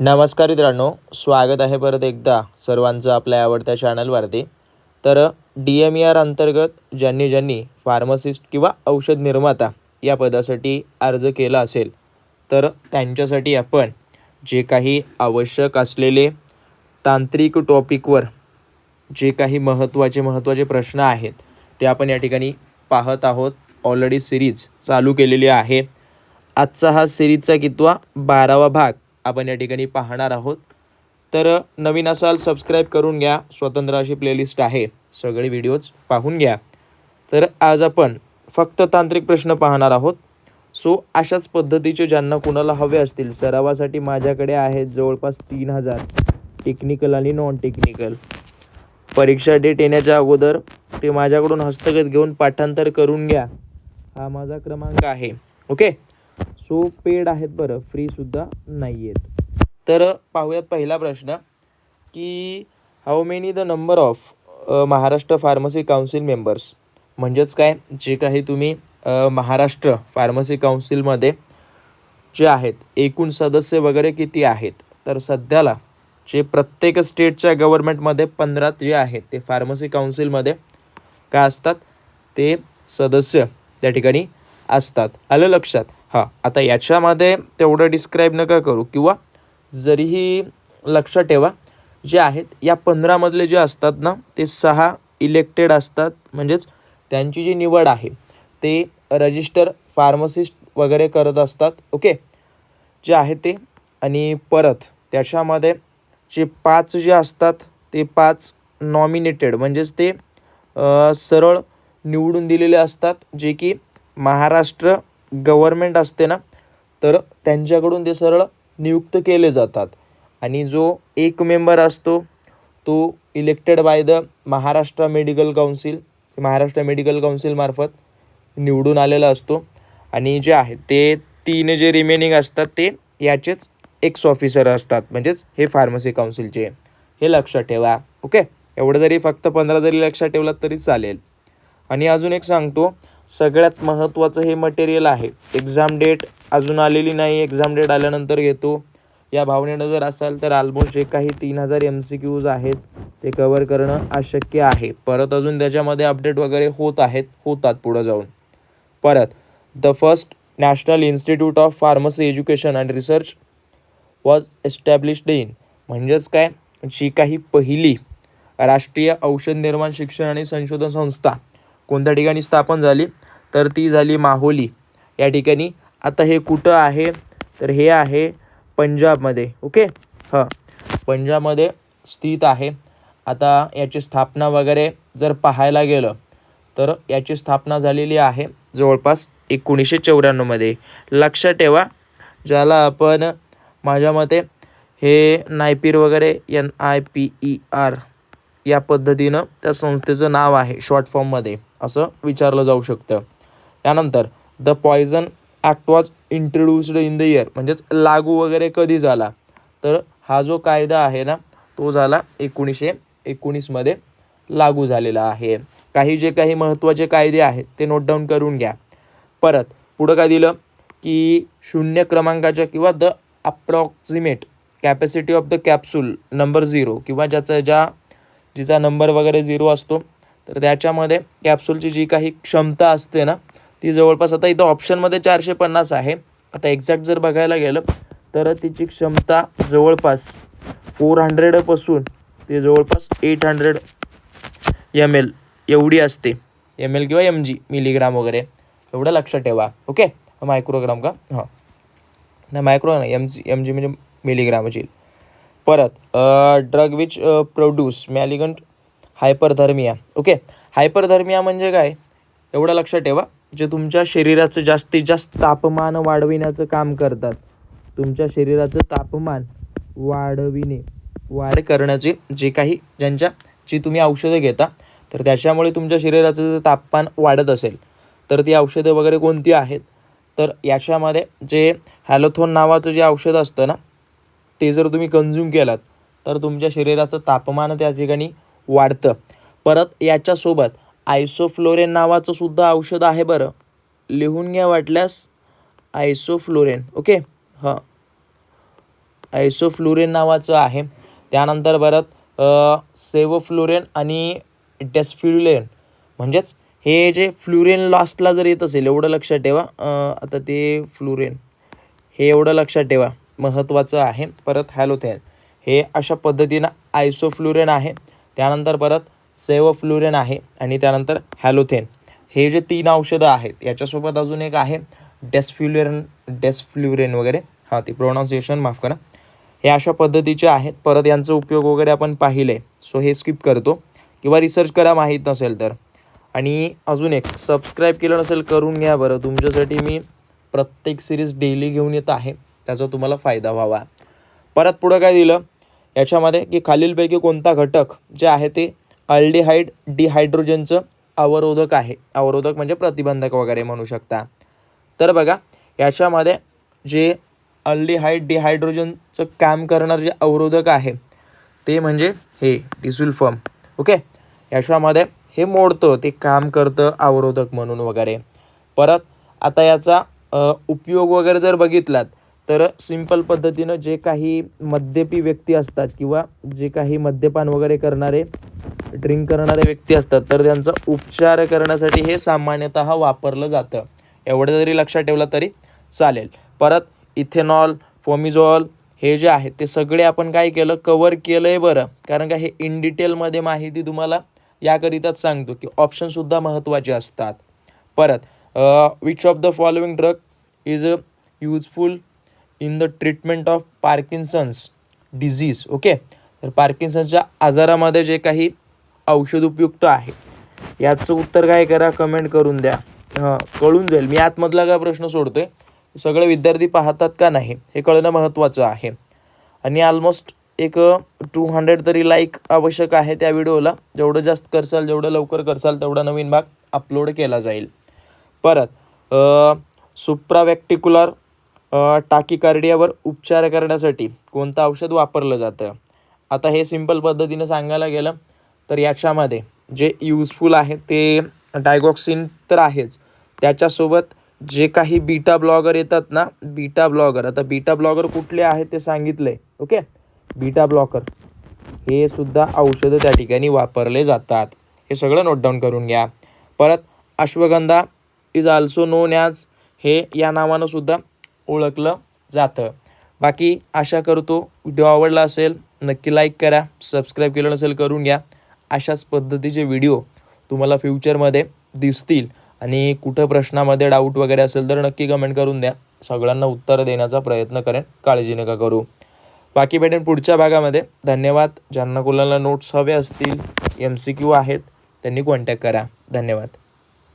नमस्कार मित्रांनो स्वागत आहे परत एकदा सर्वांचं आपल्या आवडत्या चॅनलवरती. तर डी एम ई आर अंतर्गत ज्यांनी ज्यांनी फार्मसिस्ट किंवा औषध निर्माता या पदासाठी अर्ज केला असेल तर त्यांच्यासाठी आपण जे काही आवश्यक असलेले तांत्रिक टॉपिकवर जे काही महत्त्वाचे महत्त्वाचे प्रश्न आहेत ते आपण या ठिकाणी पाहत आहोत. ऑलरेडी सिरीज चालू केलेली आहे. आजचा हा सिरीजचा कितवा बारावा भाग आपण या ठिकाणी पाहणार आहोत. तर नवीन असाल सबस्क्राईब करून घ्या. स्वतंत्र अशी प्लेलिस्ट आहे. सगळे व्हिडिओज पाहून घ्या. तर आज आपण फक्त तांत्रिक प्रश्न पाहणार आहोत. सो अशाच पद्धतीचे ज्यांना कुणाला हवे असतील सरावासाठी माझ्याकडे आहेत जवळपास तीन हजार. टेक्निकल आणि नॉन टेक्निकल परीक्षा डेट येण्याच्या अगोदर ते माझ्याकडून हस्तगत घेऊन पाठांतर करून घ्या. हा माझा क्रमांक आहे. ओके सो पेड आहेत बरं फ्रीसुद्धा नाही आहेत तर पाहूयात पहिला प्रश्न की how many the number of Maharashtra pharmacy council members म्हणजेच काय? जे काही तुम्ही महाराष्ट्र फार्मसी काउन्सिलमध्ये जे आहेत एकूण सदस्य वगैरे किती आहेत? तर सध्याला जे प्रत्येक स्टेटच्या गव्हर्नमेंटमध्ये पंधरा जे आहेत ते फार्मसी काउन्सिलमध्ये काय असतात? ते सदस्य त्या ठिकाणी असतात. आलं लक्षात? हां आता याच्यामध्ये तेवढं डिस्क्राईब नका करू. किंवा जरीही लक्षात ठेवा जे आहेत या पंधरामधले जे असतात ना ते सहा इलेक्टेड असतात. म्हणजेच त्यांची जी निवड आहे ते रजिस्टर फार्मसिस्ट वगैरे करत असतात. ओके? जे आहे ते. आणि परत त्याच्यामध्ये जे पाच जे असतात ते पाच नॉमिनेटेड म्हणजेच ते सरळ निवडून दिलेले असतात. जे की महाराष्ट्र गव्हर्मेंट असते ना तर त्यांच्याकडून ते सरळ नियुक्त केले जातात. आणि जो एक मेंबर असतो तो elected by the Maharashtra medical council Maharashtra medical काउन्सिलमार्फत निवडून आलेला असतो. आणि जे आहे ते तीन जे रिमेनिंग असतात ते याचेच एक्स ऑफिसर असतात. म्हणजेच हे फार्मसी काउन्सिलचे हे लक्षात ठेवा. ओके? एवढं जरी फक्त पंधरा जरी लक्षात ठेवलात तरी चालेल. आणि अजून एक सांगतो सगळ्यात महत्त्वाचं हे मटेरियल आहे. एक्झाम डेट अजून आलेली नाही एक्झाम डेट आल्यानंतर घेतो. या भावनेनं जर असाल तर ऑलमोस्ट जे काही तीन हजार एम सी क्यूज आहेत ते कवर करणं अशक्य आहे. परत अजून त्याच्यामध्ये अपडेट वगैरे होत आहेत होतात पुढं जाऊन. परत the first national institute of pharmacy education and research was established in म्हणजेच काय? जी काही पहिली राष्ट्रीय औषध निर्माण शिक्षण आणि संशोधन संस्था कोणत्या ठिकाणी स्थापन झाली? तर ती झाली माहुली. या ठिकाणी आता हे कुठं आहे? तर हे आहे पंजाबमध्ये. ओके? हां. पंजाबमध्ये स्थित आहे. आता याची स्थापना वगैरे जर पाहायला गेलं तर याची स्थापना झालेली आहे जवळपास एकोणीसशे चौऱ्याण्णवमध्ये. लक्षात ठेवा ज्याला आपण माझ्या मते हे नायपीर वगैरे N I P E R या पद्धतीनं त्या संस्थेचं नाव आहे शॉर्ट फॉर्ममध्ये असं विचारलं जाऊ शकतं. त्यानंतर the poison act was introduced in the year म्हणजेच लागू वगैरे कधी झाला? तर हा जो कायदा आहे ना तो झाला एकोणीसशे एकोणीसमध्ये लागू झालेला आहे. काही जे काही महत्त्वाचे कायदे आहेत ते नोट डाऊन करून घ्या. परत पुढं काय दिलं? की शून्य क्रमांकाच्या किंवा the approximate capacity of the capsule number zero किंवा ज्याचा ज्या जिचा नंबर वगैरे झिरो असतो तर त्याच्यामध्ये कॅप्सूलची जी काही क्षमता असते ना ती जवळपास आता इथं ऑप्शनमध्ये चारशे पन्नास आहे. आता एक्झॅक्ट जर बघायला गेलं तर तिची क्षमता जवळपास फोर हंड्रेडपासून ते जवळपास एट हंड्रेड एम एल एवढी असते. एम एल किंवा एम जी मिलीग्राम वगैरे एवढं लक्षात ठेवा. ओके मायक्रोग्राम का? हां. नाही मायक्रो नाही एम जी एम जी म्हणजे मिलीग्रामची परत drug which produce malignant hyperthermia okay hyperthermia म्हणजे काय? एवढं लक्षात ठेवा जे तुमच्या शरीराचं जास्तीत जास्त तापमान वाढविण्याचं काम करतात. तुमच्या शरीराचं तापमान वाढविणे वाढ करण्याचे जे काही ज्यांच्या जी तुम्ही औषधं घेता तर त्याच्यामुळे तुमच्या शरीराचं जर तापमान वाढत असेल तर ती औषधं वगैरे कोणती आहेत? तर याच्यामध्ये जे हॅलोथोन नावाचं जे औषध असतं ना ते जर तुम्ही कन्झ्युम केलात तर तुमच्या शरीराचं तापमान त्या ठिकाणी वाढतं. परत याच्यासोबत आयसोफ्लोरेन नावाचं सुद्धा औषध आहे बरं. लिहून घ्या वाटल्यास आयसोफ्लोरेन ओके हां. आयसोफ्लोरेन नावाचं आहे. त्यानंतर परत सेवोफ्लोरेन आणि डेस्फ्युलेन म्हणजेच हे जे फ्लुरेन लास्टला जर येत असेल एवढं लक्षात ठेवा. आता ते फ्लुरेन हे एवढं लक्षात ठेवा. महत्त्वाचं आहे. परत हॅलोथेन हे अशा पद्धतीनं आयसोफ्लुरेन आहे. त्यानंतर परत सेवफ्लुरेन आहे आणि त्यानंतर हॅलोथेन हे जे तीन औषधं आहेत याच्यासोबत अजून एक आहे डेस्फ्युलेरन डेस्फ्लुरेन वगैरे. हां ते प्रोनाऊन्सिएशन माफ करा. हे अशा पद्धतीचे आहेत. परत यांचा उपयोग वगैरे आपण पाहिले. सो हे स्किप करतो. किंवा रिसर्च करा माहीत नसेल तर. आणि अजून एक सबस्क्राईब केलं नसेल करून घ्या बरं. तुमच्यासाठी मी प्रत्येक सिरीज डेली घेऊन येत आहे. त्याचा तुम्हाला फायदा व्हावा. परत पुढं काय दिलं? याच्यामध्ये की खालीलपैकी कोणता घटक जे आहे ते अल्डिहाईड डिहायड्रोजनचं अवरोधक आहे. अवरोधक म्हणजे प्रतिबंधक वगैरे म्हणू शकता. तर बघा याच्यामध्ये जे अल्डिहाईड डिहायड्रोजनचं काम करणारं जे अवरोधक आहे ते म्हणजे हे डिसुल्फम. ओके? याच्यामध्ये हे मोडतं ते काम करतं अवरोधक म्हणून वगैरे. परत आता याचा उपयोग वगैरे जर बघितलात तर सिंपल पद्धतीनं जे काही मद्यपी व्यक्ती असतात किंवा जे काही मद्यपान वगैरे करणारे ड्रिंक करणारे व्यक्ती असतात तर त्यांचा उपचार करण्यासाठी हे सामान्यतः वापरलं जातं. एवढं जरी लक्षात ठेवलं तरी चालेल. परत इथेनॉल फोमिझॉल हे जे आहे ते सगळे आपण काय केलं? कवर केलं आहे बरं. कारण का हे इन डिटेलमध्ये माहिती तुम्हाला याकरिताच सांगतो की ऑप्शनसुद्धा महत्त्वाचे असतात. परत which of the following drug is a useful in the treatment of Parkinson's disease okay तर पार्किन्सनच्या आजारामध्ये जे काही औषध उपयुक्त आहे याचं उत्तर काय करा कमेंट करून द्या. हां कळून जाईल. मी आतमधला काय प्रश्न सोडतो आहे सगळे विद्यार्थी पाहतात का नाही? हे कळणं महत्त्वाचं आहे. आणि ऑलमोस्ट एक टू हंड्रेड तरी लाईक आवश्यक आहे त्या व्हिडिओला जेवढं जास्त करसाल जेवढं लवकर करसाल तेवढा नवीन भाग अपलोड केला जाईल. परत सुप्रावॅक्टिक्युलर टाकीकार्डियावर उपचार करण्यासाठी कोणतं औषध वापरलं जातं? आता हे सिंपल पद्धतीनं सांगायला गेलं तर याच्यामध्ये जे यूजफुल आहे ते डायगॉक्सिन तर आहेच. त्याच्यासोबत जे काही बीटा ब्लॉगर येतात ना बीटा ब्लॉगर आता बीटा ब्लॉगर कुठले आहेत ते सांगितले ओके बीटा ब्लॉकर हे सुद्धा औषधं त्या ठिकाणी वापरले जातात. हे सगळं नोट डाऊन करून घ्या. परत ashwagandha is also known as हे या नावानं सुद्धा ओळखलं जातं. बाकी आशा करतो व्हिडिओ आवडला असेल नक्की लाईक करा सबस्क्राईब केलं नसेल करून घ्या. अशाच पद्धतीचे व्हिडिओ तुम्हाला फ्युचरमध्ये दिसतील. आणि कुठं प्रश्नामध्ये डाऊट वगैरे असेल तर नक्की कमेंट करून द्या. सगळ्यांना उत्तर देण्याचा प्रयत्न करेन काळजी नका करू. बाकी भेटेन पुढच्या भागामध्ये. धन्यवाद. ज्यांना कोणाला नोट्स हवे असतील एम सी क्यू आहेत त्यांनी कॉन्टॅक्ट करा. धन्यवाद.